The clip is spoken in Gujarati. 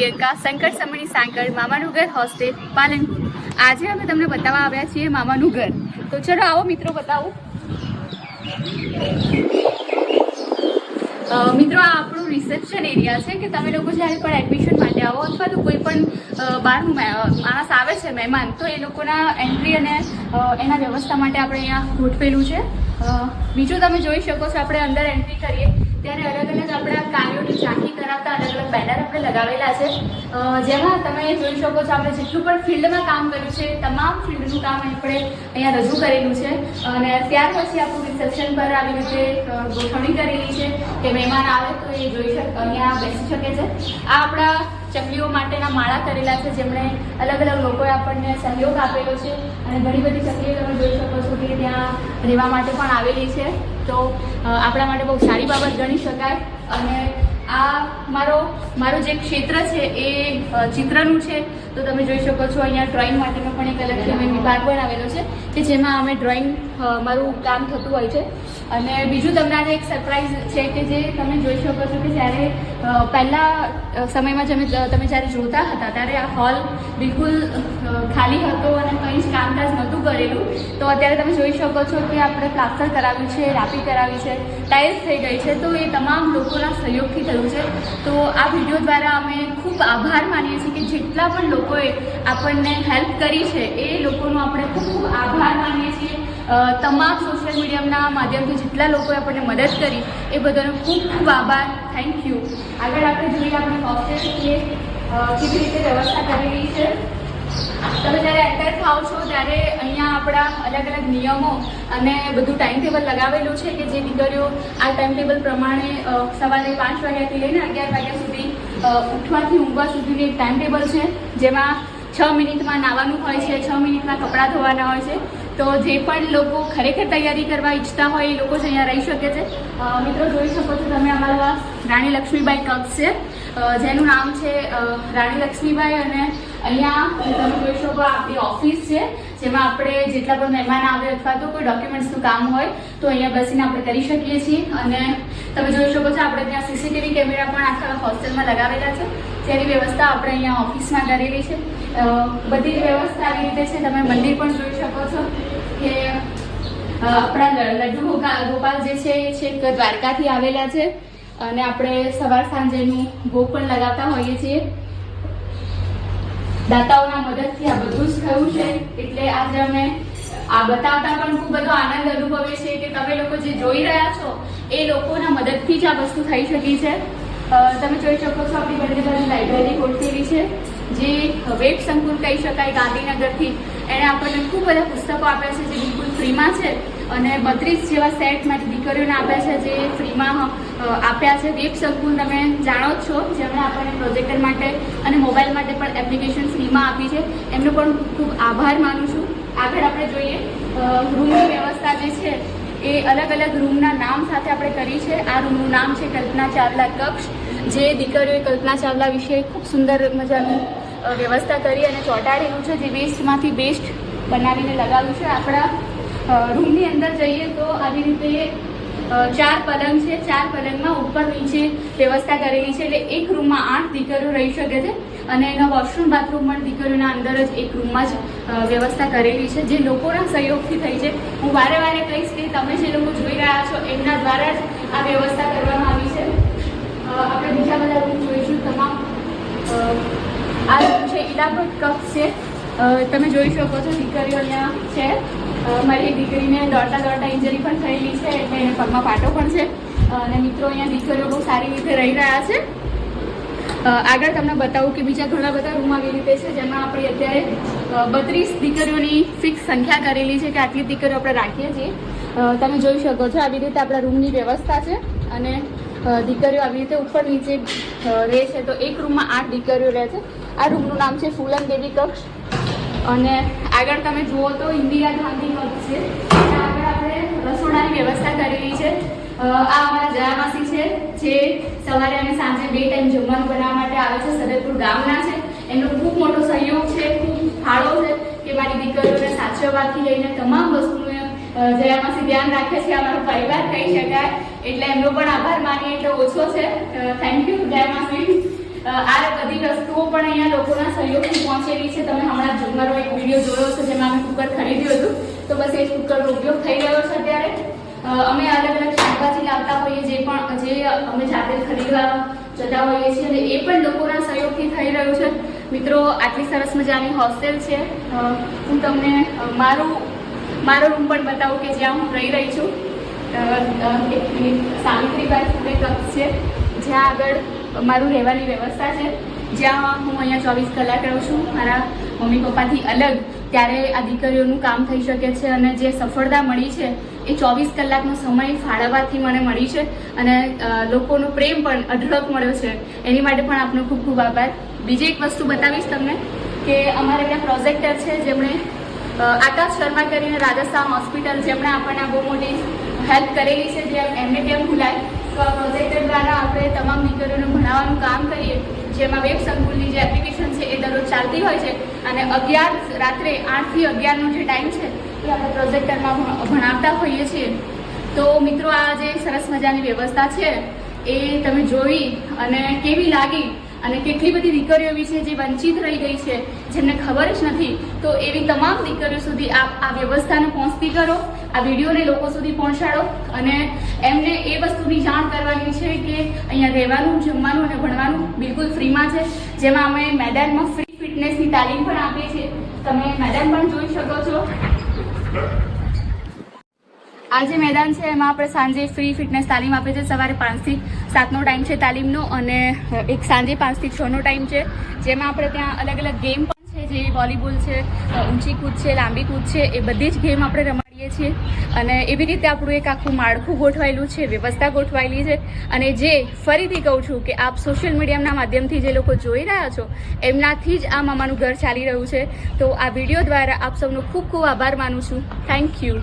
પ્રિયંકા, શંકર સમણી સાંકળ મામાનું ઘર હોસ્ટેલ, પાલનપુર. આજે અમે તમને બતાવવા આવ્યા છીએ મામાનું ઘર તો ચલો આવો મિત્રો બતાવું. મિત્રો, આ આપણું રિસેપ્શન એરિયા છે કે તમે લોકો જ્યારે પણ એડમિશન માટે આવો અથવા તો કોઈ પણ બહારનું માણસ આવે છે મહેમાન, તો એ લોકોના એન્ટ્રી અને એના વ્યવસ્થા માટે આપણે અહીંયા ગોઠવેલું છે. બીજું તમે જોઈ શકો છો, આપણે અંદર એન્ટ્રી કરીએ. ત્યારે અલગ અલગ આપણા કાર્યોની ઝાંખી કરાવતા અલગ અલગ બેનર આપણે લગાવેલા છે. જેમાં તમે જોઈ શકો છો આપણે જેટલું પણ ફિલ્ડમાં કામ કર્યું છે, તમામ ફિલ્ડનું કામ આપણે અહીંયા રજૂ કરેલું છે. અને ત્યાર પછી આપણું રિસેપ્શન પર આવી રીતે ગોઠવણી કરેલી છે કે મહેમાન આવે તો એ જોઈ શકે, અહીંયા બેસી શકે છે. આ આપણા ચકલીઓ માટેના માળા કરેલા છે, જેમણે અલગ અલગ લોકોએ આપણને સહયોગ આપેલો છે. અને ઘણી બધી ચકલીઓ તમે જોઈ શકો છો કે ત્યાં રહેવા માટે પણ આવેલી છે. તો આપણા માટે બહુ સારી બાબત ગણી શકાય. અને આ મારો, મારું જે ક્ષેત્ર છે એ ચિત્રનું છે. તો તમે જોઈ શકો છો અહીંયા ડ્રોઈંગ માટેનો પણ એક અલગથી અમે વિભાગ બનાવેલો છે, કે જેમાં અમે ડ્રોઈંગ મારું કામ થતું હોય છે. અને બીજું તમને આજે એક સરપ્રાઈઝ છે કે જે તમે જોઈ શકો છો કે જ્યારે પહેલાં સમયમાં જેમ તમે જ્યારે જોતા હતા, ત્યારે આ હોલ બિલકુલ ખાલી હતો અને કરેલું. તો અત્યારે તમે જોઈ શકો છો કે આપણે પ્લાસ્ટર કરાવ્યું છે, રાપી કરાવી છે, ટાઇલ્સ થઈ ગઈ છે, તો એ તમામ લોકોના સહયોગથી થયું છે. તો આ વીડિયો દ્વારા અમે ખૂબ આભાર માનીએ છીએ કે જેટલા પણ લોકોએ આપણને હેલ્પ કરી છે, એ લોકોનો આપણે ખૂબ ખૂબ આભાર માનીએ છીએ. તમામ સોશિયલ મીડિયાના માધ્યમથી જેટલા લોકોએ આપણને મદદ કરી, એ બધાનો ખૂબ ખૂબ આભાર. થેન્ક યુ આગળ આપણે જોઈએ આપણે હોસ્ટેલ કે કેવી રીતે વ્યવસ્થા કરેલી છે. તમે જ્યારે એન્ટર થાવ છો, ત્યારે અહીંયા આપણા અલગ અલગ નિયમો અને બધું ટાઈમ ટેબલ લગાવેલું છે કે જે દીકરીઓ આ ટાઈમ ટેબલ પ્રમાણે સવારે પાંચ વાગ્યાથી લઈને અગિયાર વાગ્યા સુધી ઉઠવાથી ઊંઘવા સુધીનું એક ટાઈમ ટેબલ છે, જેમાં છ મિનિટમાં નાવાનું હોય છે, છ મિનિટમાં કપડાં ધોવાના હોય છે. તો જે પણ લોકો ખરેખર તૈયારી કરવા ઈચ્છતા હોય એ લોકો જ અહીંયા રહી શકે છે. મિત્રો, જોઈ શકો છો તમે અમારો રાણી લક્ષ્મીબાઈ કક્ષ છે. જેનું નામ છે રાણી લક્ષ્મીબાઈ અને અહીંયા તમે જોઈ શકો આપણી ઓફિસ છે, જેમાં આપણે જેટલા પણ મહેમાન આવે અથવા તો કોઈ ડોક્યુમેન્ટ્સનું કામ હોય, તો અહીંયા બેસીને આપણે કરી શકીએ છીએ. અને તમે જોઈ શકો છો, આપણે ત્યાં સીસીટીવી કેમેરા પણ આખા હોસ્ટેલમાં લગાવેલા છે. જેની વ્યવસ્થા આપણે અહીંયા ઓફિસમાં કરેલી છે. બધી વ્યવસ્થા આવી રીતે છે. તમે મંદિર પણ જોઈ શકો છો કે આપણા લડ્ડુ ગોપાલ જે છે, એ દ્વારકાથી આવેલા છે. અને આપણે સવાર સાંજેનું ભોગ પણ લગાવતા હોઈએ છીએ. દાતાઓના મદદથી આ બધું જ થયું છે. એટલે આજે અમે આ બતાવતા પણ ખૂબ બધો આનંદ અનુભવે છે કે તમે લોકો જે જોઈ રહ્યા છો, એ લોકોના મદદથી જ આ વસ્તુ થઈ શકી છે. તમે જોઈ શકો છો આપણી બધી બાજુ લાઇબ્રેરી ગોઠવેલી છે, જે વેબ સંકુલ કહી શકાય ગાંધીનગરથી. એણે આપણને ખૂબ બધા પુસ્તકો આપ્યા છે જે બિલકુલ ફ્રીમાં છે. અને બત્રીસ જેવા સેટ મારી દીકરીઓને આપ્યા છે જે ફ્રીમાં આપ્યા છે વેબ સંકુલ તમે જાણો જ છો. જેમણે આપણને પ્રોજેક્ટર માટે અને મોબાઈલ માટે પણ એપ્લિકેશન ફ્રીમાં આપી છે. એમનો પણ ખૂબ આભાર માનું છું. આગળ આપણે જોઈએ રૂમની વ્યવસ્થા જે છે એ અલગ અલગ રૂમના નામ સાથે આપણે કરી છે. આ રૂમનું નામ છે કલ્પના ચાવલા કક્ષ, જે દીકરીઓએ કલ્પના ચાવલા વિશે ખૂબ સુંદર મજાનું વ્યવસ્થા કરી અને ચોંટાડેલું છે. જે વેસ્ટમાંથી બેસ્ટ બનાવીને લગાવ્યું છે. આપણા રૂમની અંદર જઈએ તો આવી રીતે ચાર પલંગ છે. ચાર પલંગમાં ઉપર નીચે વ્યવસ્થા કરેલી છે. એટલે એક રૂમમાં આઠ દીકરીઓ રહી શકે છે અને એનો વોશરૂમ બાથરૂમ પણ દીકરીઓના અંદર જ એક રૂમમાં જ વ્યવસ્થા કરેલી છે. જે લોકોના સહયોગથી થઈ છે. હું વારે વારે કહીશ કે તમે જે લોકો જોઈ રહ્યા છો એમના દ્વારા જ આ વ્યવસ્થા કરવામાં આવી છે. આપણે બીજા બધા રૂમ જોઈશું. તમામ આ રૂમ છે ઇલાબત કપ છે. તમે જોઈ શકો છો, દીકરીઓ અહીંયા છે. મારી એક દીકરીને દોડતા દોડતા ઇન્જરી પણ થયેલી છે, એટલે એને પગમાં પાટો પણ છે. અને મિત્રો અહીંયા દીકરીઓ બહુ સારી રીતે રહી રહ્યા છે. આગળ તમને બતાવું કે બીજા ઘણા બધા રૂમ આવી રીતે છે, જેમાં આપણે અત્યારે બત્રીસ દીકરીઓની ફિક્સ સંખ્યા કરેલી છે કે આટલી દીકરીઓ આપણે રાખીએ છીએ. તમે જોઈ શકો છો, આવી રીતે આપણા રૂમની વ્યવસ્થા છે. અને દીકરીઓ આવી રીતે ઉપર નીચે રહે છે, તો એક રૂમમાં આઠ દીકરીઓ રહે છે. આ રૂમનું નામ છે ફૂલન દેવી કક્ષ. અને આગળ તમે જુઓ તો ઇન્દિરા ગાંધી હબ છે. આગળ આપણે રસોડાની વ્યવસ્થા કરેલી છે. આ અમારા જયામાસી છે, જે સવારે અને સાંજે બે ટાઈમ જમવાનું બનાવવા માટે આવે છે. સદરપુર ગામના છે. એમનો ખૂબ મોટો સહયોગ છે, ખૂબ ફાળો છે કે મારી દીકરીઓને સાચવવાથી લઈને તમામ વસ્તુને જયામાસી ધ્યાન રાખે છે, અમારો પરિવાર કહી શકાય. એટલે એમનો પણ આભાર માનીએ, એટલે ઓછો છે. થેન્ક યુ જયામાસી આ બધી વસ્તુઓ પણ અહીંયા લોકોના સહયોગથી પહોંચેલી છે. તમે હમણાં ઝુમરનો એક વીડિયો જોયો છે જેમાં અમે કુકર ખરીદ્યું હતું. તો બસ એ કુકરનો ઉપયોગ થઈ રહ્યો છે અત્યારે. અમે અલગ અલગ શાકભાજી લાવતા હોઈએ જે પણ, જે અમે જાતે ખરીદવા જતા હોઈએ છીએ અને એ પણ લોકોના સહયોગથી થઈ રહ્યું છે. મિત્રો, આટલી સરસ મજાની હોસ્ટેલ છે. હું તમને મારું, મારો રૂમ પણ બતાવું કે જ્યાં હું રહી રહી છું. સાવિત્રીબાઈ ફૂલે કક્ષ છે. જ્યાં આગળ મારું રહેવાની વ્યવસ્થા છે. જ્યાં હું અહીંયા ચોવીસ કલાક રહું છું, મારા મમ્મી પપ્પાથી અલગ ત્યારે આ દીકરીઓનું કામ થઈ શકે છે અને જે સફળતા મળી છે, એ ચોવીસ કલાકનો સમય ફાળવવાથી મને મળી છે અને લોકોનો પ્રેમ પણ અઢળક મળ્યો છે. એની માટે પણ આપનો ખૂબ ખૂબ આભાર. બીજી એક વસ્તુ બતાવીશ તમને કે અમારે ત્યાં પ્રોજેક્ટર છે જેમણે આકાશ શર્મા કરીને રાજસ્થાન હોસ્પિટલ જેમણે આપણને આ બહુ મોટી હેલ્પ કરેલી છે, જે એમને કેમ ભૂલાય? પ્રોજેક્ટર દ્વારા આપણે તમામ દીકરીઓને ભણાવવાનું કામ કરીએ જેમાં વેબ સંકુલની જે એપ્લિકેશન છે એ દરરોજ ચાલતી હોય છે અને અગિયાર રાત્રે આઠથી અગિયારનો જે ટાઈમ છે એ આપણે પ્રોજેક્ટરમાં ભણાવતા હોઈએ છીએ તો મિત્રો, આ જે સરસ મજાની વ્યવસ્થા છે, એ તમે જોઈ અને કેવી લાગી? અને કેટલી બધી દીકરીઓ વિશે જે વંચિત રહી ગઈ છે, જેમને ખબર જ નથી. તો એવી તમામ દીકરીઓ સુધી આપ આ વ્યવસ્થાને પહોંચતી કરો, આ વિડીયોને લોકો સુધી પહોંચાડો અને એમને એ વસ્તુની જાણ કરવાની છે કે અહીંયા રહેવાનું, જમવાનું અને ભણવાનું બિલકુલ ફ્રીમાં છે. જેમાં અમે મેદાનમાં ફ્રી ફિટનેસની તાલીમ પણ આપીએ છીએ. તમે મેદાન પણ જોઈ શકો છો. આ જે મેદાન છે, એમાં આપણે સાંજે ફ્રી ફિટનેસ તાલીમ આપે છે, સવારે પાંચથી સાતનો ટાઈમ છે તાલીમનો અને એક સાંજે પાંચથી છનો ટાઈમ છે. જેમાં આપણે ત્યાં અલગ અલગ ગેમ પણ છે, જે વોલીબોલ છે, ઊંચી કૂદ છે, લાંબી કૂદ છે, એ બધી જ ગેમ આપણે રમાડીએ છીએ. અને એવી રીતે આપણું એક આખું માળખું ગોઠવાયેલું છે, વ્યવસ્થા ગોઠવાયેલી છે. અને જે ફરીથી કહું છું કે આપ સોશિયલ મીડિયાના માધ્યમથી જે લોકો જોઈ રહ્યા છો, એમનાથી જ આ મામાનું ઘર ચાલી રહ્યું છે. તો આ વીડિયો દ્વારા આપ સૌનો ખૂબ ખૂબ આભાર માનું છું. Thank you